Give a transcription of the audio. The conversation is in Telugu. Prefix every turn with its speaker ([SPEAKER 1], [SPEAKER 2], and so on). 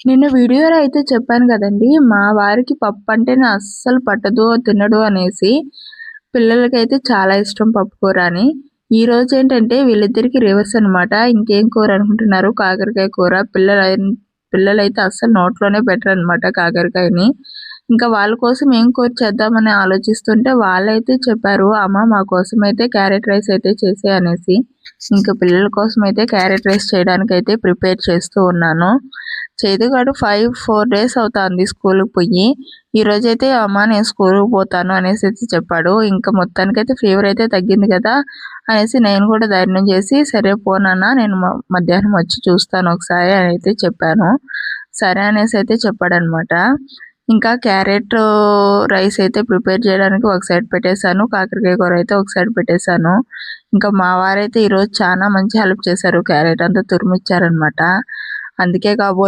[SPEAKER 1] నిన్న వీడియోలో అయితే చెప్పాను కదండి మా వారికి పప్పు అంటేనే అస్సలు పట్టదు తినడు అనేసి పిల్లలకైతే చాలా ఇష్టం పప్పు కూర అని. ఈ రోజు ఏంటంటే వీళ్ళిద్దరికి రివర్స్ అనమాట ఇంకేం కూర అనుకుంటున్నారు? కాకరకాయ కూర. పిల్లల పిల్లలైతే అస్సలు నోట్లోనే బెటర్ అనమాట కాకరకాయని. ఇంకా వాళ్ళ కోసం ఏం కూర చేద్దామని ఆలోచిస్తుంటే వాళ్ళైతే చెప్పారు అమ్మ మా కోసం అయితే క్యారెట్ రైస్ అయితే చేసే అనేసి. ఇంకా పిల్లల కోసం అయితే క్యారెట్ రైస్ చేయడానికి అయితే ప్రిపేర్ చేస్తూ ఉన్నాను. చేదుగాడు ఫైవ్ ఫోర్ డేస్ అవుతుంది స్కూల్కి పోయి. ఈ అయితే అమ్మ నేను స్కూల్కి పోతాను అనేసి అయితే చెప్పాడు. ఇంకా మొత్తానికైతే ఫీవర్ అయితే తగ్గింది కదా అనేసి నేను కూడా ధైర్యం చేసి సరే పోనన్నా నేను మధ్యాహ్నం వచ్చి చూస్తాను ఒకసారి అని అయితే చెప్పాను. సరే అనేసి అయితే చెప్పాడనమాట. ఇంకా క్యారెట్ రైస్ అయితే ప్రిపేర్ చేయడానికి ఒక సైడ్ పెట్టేశాను. కాకరకాయ కూర అయితే ఒక సైడ్ పెట్టేశాను. ఇంకా మా వారైతే ఈరోజు చాలా మంచి హెల్ప్ చేశారు క్యారెట్ అంతా తురిమిచ్చారనమాట. అందుకే కాబో